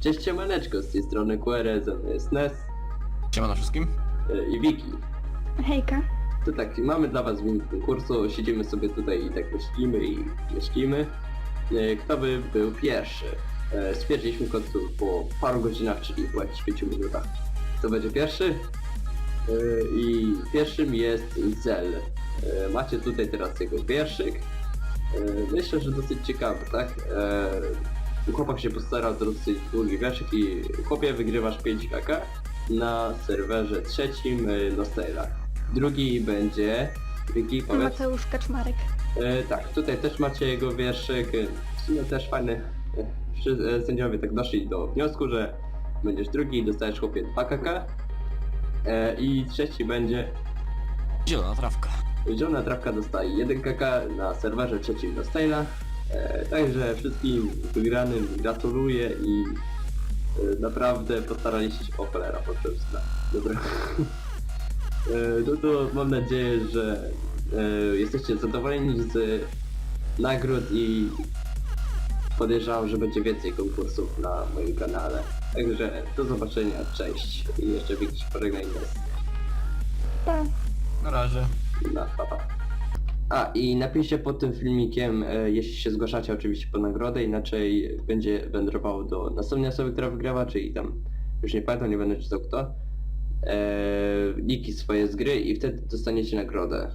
Cześć siemaneczko, z tej strony QR, ze mną jest Nes Siemano wszystkim. e, i Wiki. Hejka. To tak, mamy dla was wynik konkursu, siedzimy sobie tutaj i tak myślimy i myślimy, e, kto by był pierwszy. E, Stwierdziliśmy w końcu po paru godzinach, czyli po jakichś 5 minutach, kto będzie pierwszy. E, I pierwszym jest Zel. E, Macie tutaj teraz jego wierszyk. E, Myślę, że dosyć ciekawy, tak? E, Chłopak się postarał dosyć długi wierszyk i chłopie wygrywasz 5 kk na serwerze trzecim e, Nostela. Drugi będzie Wiki, powiedz. Mateusz Kaczmarek. E, tak, tutaj też macie jego wierszyk. e, W sumie też fajny. E, wszy- e, Sędziowie tak doszli do wniosku, że będziesz drugi i dostajesz chłopie 2 kk. E, I trzeci będzie Zielona trawka. Zielona Trawka dostaje 1 kk na serwerze trzecim do Stayla. E, także wszystkim wygranym gratuluję i e, naprawdę postaraliście się o cholera podczas Dobra. E, no to mam nadzieję, że e, jesteście zadowoleni z nagród i podejrzewam, że będzie więcej konkursów na moim kanale. Także do zobaczenia, cześć i jeszcze jakiś pożegnaj nas. Pa. Na razie. Na papa. A i napiszcie pod tym filmikiem, e, jeśli się zgłaszacie oczywiście po nagrodę, inaczej będzie wędrowało do następnej osoby, która wygrała, czyli tam, już nie pamiętam, nie będę czytał kto, e, niki swoje z gry i wtedy dostaniecie nagrodę.